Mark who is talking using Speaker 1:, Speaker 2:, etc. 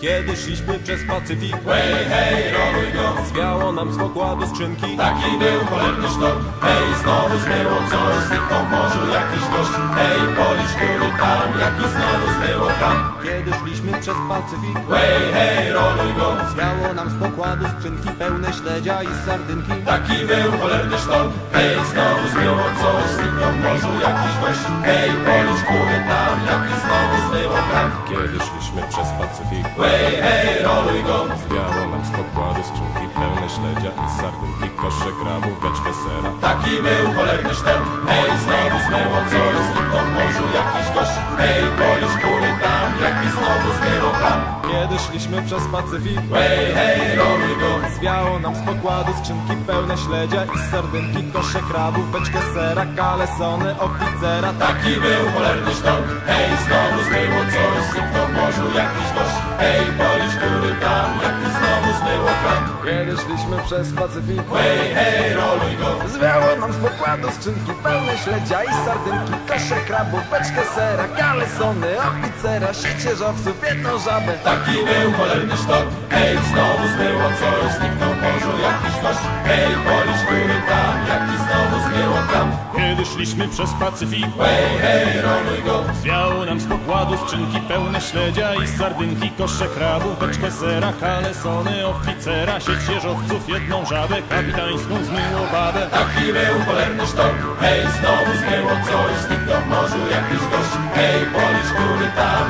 Speaker 1: Kiedy szliśmy przez Pacyfik
Speaker 2: Hej, hej, roluj go.
Speaker 1: Zwiało nam z pokładu skrzynki.
Speaker 2: Taki był cholerny sztorm Hej, znowu zmyło coś Zniknął w morzu jakiś gość Hej, policz który tam Jaki znowu zmyło tam.
Speaker 1: Kiedy szliśmy przez Pacyfik
Speaker 2: Hej, hej, roluj go.
Speaker 1: Zwiało nam z pokładu skrzynki Pełne śledzia i sardynki.
Speaker 2: Taki był cholerny sztorm Hej, znowu zmyło coś Zniknął w morzu jakiś gość Hej, policz
Speaker 1: Pacyfik
Speaker 2: Hej, roluj go.
Speaker 1: Zwiało nam z pokładu skrzynki Pełne śledzia i sardynki Kosze krabów, beczkę sera.
Speaker 2: Taki był cholerny sztorm Hej, znowu zmyło coś Zniknął w morzu jakiś gość. Hej, policz który tam Jaki znowu zmyło tam
Speaker 1: Kiedy szliśmy przez Pacyfik
Speaker 2: Hej, hej, roluj go.
Speaker 1: Zwiało nam z pokładu skrzynki pełne śledzia i sardynki, kosze krabów, beczkę sera, kalesony, oficera.
Speaker 2: Taki był cholerny sztorm Hej, znowu zmyło coś Zniknął w morzu jakiś gość Hej, policz który tam Jaki znowu zmyło tam
Speaker 1: Kiedy szliśmy przez Pacyfik,
Speaker 2: Hej, hej, roluj go.
Speaker 1: Zwiało nam z pokładu skrzynki pełne śledzia i sardynki, kosze krabów, beczkę sera, kalesony, oficera, siecie żowców, jedną żabę.
Speaker 2: Taki był cholerny sztorm Hej, znowu zmyło coś Zniknął morzu jakiś gość Hej, policz który tam Jaki znowu zmyło tam
Speaker 3: Kiedy szliśmy przez Pacyfik,
Speaker 2: Hej, hej, roluj go
Speaker 3: zwiało nam z pokładu skrzynki pełne śledzia i sardynki, kosze krabów, beczkę sera, kalesony, oficera, sieć jeżowców, jedną żabę, kapitańską zmyło babę.
Speaker 2: Był cholerny sztorm. Hej, znowu zmyło coś Zniknął w morzu. Jakiś gość Hej, policz który tam